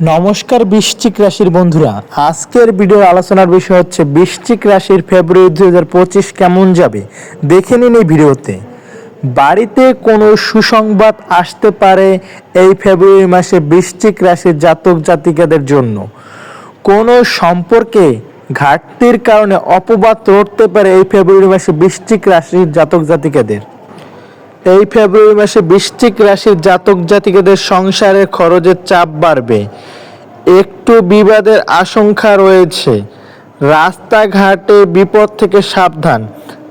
নমস্কার বৃশ্চিক রাশির বন্ধুরা। আজকের ভিডিওর আলোচনার বিষয় হচ্ছে, বৃশ্চিক রাশির ফেব্রুয়ারি দুই হাজার পঁচিশ কেমন যাবে? দেখে নিন এই ভিডিওতে। বাড়িতে কোনো সুসংবাদ আসতে পারে এই ফেব্রুয়ারি মাসে বৃশ্চিক রাশির জাতক জাতিকাদের জন্য। কোনো সম্পর্কে ঘাটতির কারণে অপবাদ রটতে পারে এই ফেব্রুয়ারি মাসে বৃশ্চিক রাশির জাতক জাতিকাদের। এই ফেব্রুয়ারি মাসে বৃশ্চিক রাশির জাতক জাতিকাদের সংসারের খরচের চাপ বাড়বে। একটু বিবাদের আশঙ্কা রয়েছে। রাস্তাঘাটে বিপদ থেকে সাবধান।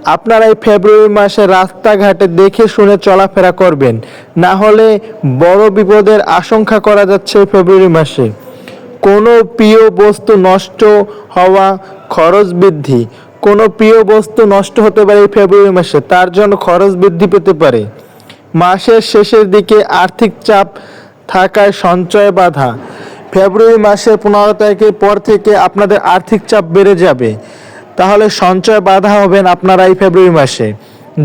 আপনারা এই ফেব্রুয়ারি মাসে রাস্তাঘাটে দেখে শুনে চলাফেরা করবেন। না হলে বড় বিপদের আশঙ্কা করা যাচ্ছে ফেব্রুয়ারি মাসে। কোনো প্রিয় বস্তু নষ্ট হওয়া, খরচ বৃদ্ধি কোনো প্রিয় বস্তু নষ্ট হতে পারে এই ফেব্রুয়ারি মাসে, তার জন্য খরচ বৃদ্ধি পেতে পারে। মাসের শেষের দিকে আর্থিক চাপ থাকায় সঞ্চয় বাধা। ফেব্রুয়ারি মাসের পনেরো তারিখের পর থেকে আপনাদের আর্থিক চাপ বেড়ে যাবে। তাহলে সঞ্চয় বাধা হবেন আপনারা এই ফেব্রুয়ারি মাসে।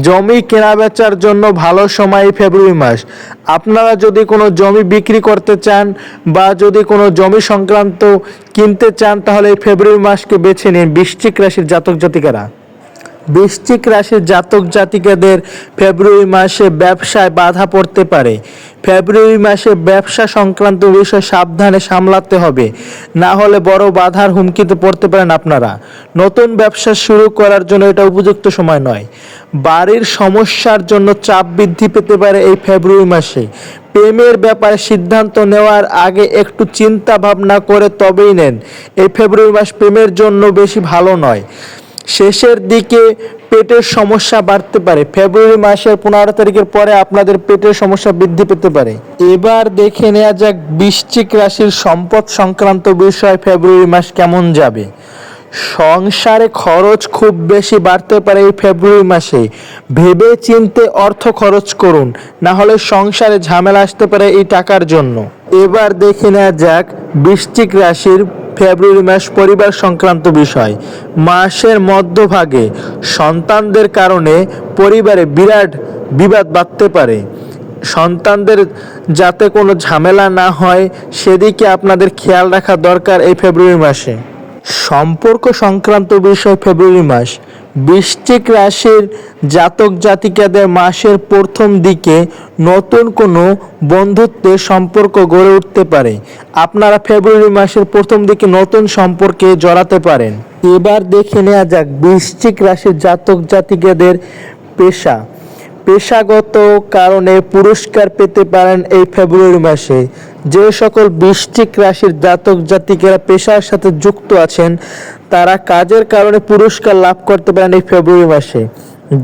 জমি কেনা বেচার জন্য ভালো সময় ফেব্রুয়ারি মাস। আপনারা যদি কোনো জমি বিক্রি করতে চান বা যদি কোনো জমি সংক্রান্ত কিনতে চান, তাহলে এই ফেব্রুয়ারি মাসকে বেছে নিন বৃশ্চিক রাশির জাতক জাতিকারা। বৃশ্চিক রাশির জাতক জাতিকাদের ফেব্রুয়ারি মাসে ব্যবসায় বাধা পড়তে পারে। ফেব্রুয়ারি মাসে ব্যবসা সংক্রান্ত বিষয় সাবধানে সামলাতে হবে। না হলে বড় বাধার হুমকিতে পড়তে পারেন আপনারা। নতুন ব্যবসা শুরু করার জন্য এটা উপযুক্ত সময় নয়। বাড়ির সমস্যার জন্য চাপ বৃদ্ধি পেতে পারে এই ফেব্রুয়ারি মাসে। প্রেমের ব্যাপারে সিদ্ধান্ত নেওয়ার আগে একটু চিন্তা ভাবনা করে তবেই নেন। এই ফেব্রুয়ারি মাস প্রেমের জন্য বেশি ভালো নয়। শেষের দিকে পেটের সমস্যা বাড়তে পারে। ফেব্রুয়ারি মাসের পনেরো তারিখের পরে আপনাদের পেটের সমস্যা বৃদ্ধি পেতে পারে। এবার দেখে নেওয়া যাক বৃশ্চিক রাশির সম্পদ সংক্রান্ত বিষয় ফেব্রুয়ারি মাস কেমন যাবে। সংসারে খরচ খুব বেশি বাড়তে পারে এই ফেব্রুয়ারি মাসে। ভেবে চিনতে অর্থ খরচ করুন না হলে সংসারে ঝামেলা আসতে পারে এই টাকার জন্য। এবার দেখে নেওয়া যাক বৃশ্চিক রাশির ফেব্রুয়ারি মাস পরিবার সংক্রান্ত বিষয়। মাসের মধ্যভাগে সন্তানদের কারণে পরিবারে বিরাট বিবাদ বাঁধতে পারে। সন্তানদের যাতে কোনো ঝামেলা না হয়, সেদিকে আপনাদের খেয়াল রাখা দরকার এই ফেব্রুয়ারি মাসে। সম্পর্ক সংক্রান্ত বিষয় ফেব্রুয়ারি মাস। বৃশ্চিক রাশির জাতক জাতিকাদের মাসের প্রথম দিকে নতুন কোনো বন্ধুত্বের সম্পর্ক গড়ে উঠতে পারে। আপনারা ফেব্রুয়ারি মাসের প্রথম দিকে নতুন সম্পর্কে জড়াতে পারেন। এবার দেখে নেওয়া যাক বৃশ্চিক রাশির জাতক জাতিকাদের পেশা। পেশাগত কারণে পুরস্কার পেতে পারেন এই ফেব্রুয়ারি মাসে। যে সকল বৃষ্টিক রাশির জাতক জাতিকেরা পেশার সাথে যুক্ত আছেন, তারা কাজের কারণে পুরস্কার লাভ করতে পারেন এই ফেব্রুয়ারি মাসে।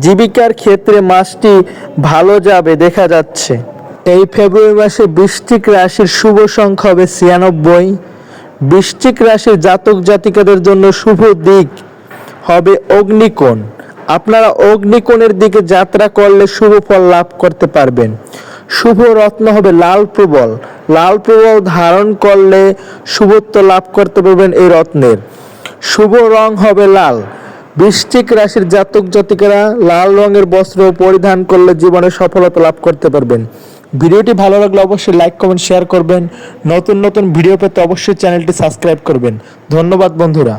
জীবিকার ক্ষেত্রে মাসটি ভালো যাবে দেখা যাচ্ছে। এই ফেব্রুয়ারি মাসে বৃষ্টিক রাশির শুভ সংখ্যা হবে ছিয়ানব্বই। বৃশ্চিক রাশির জাতক জাতিকাদের জন্য শুভ দিক হবে অগ্নিকোণ। আপনারা অগ্নিকোণের দিকে যাত্রা করলে শুভ ফল লাভ করতে পারবেন। শুভ রত্ন হবে লাল প্রবল। লাল প্রবল ধারণ করলে শুভত্ব লাভ করতে পারবেন এই রত্নের। শুভ রং হবে লাল। বৃশ্চিক রাশির জাতক জাতিকেরা লাল রঙের বস্ত্র পরিধান করলে জীবনে সফলতা লাভ করতে পারবেন। ভিডিওটি ভালো লাগলে অবশ্যই লাইক, কমেন্ট, শেয়ার করবেন। নতুন নতুন ভিডিও পেতে অবশ্যই চ্যানেলটি সাবস্ক্রাইব করবেন। ধন্যবাদ বন্ধুরা।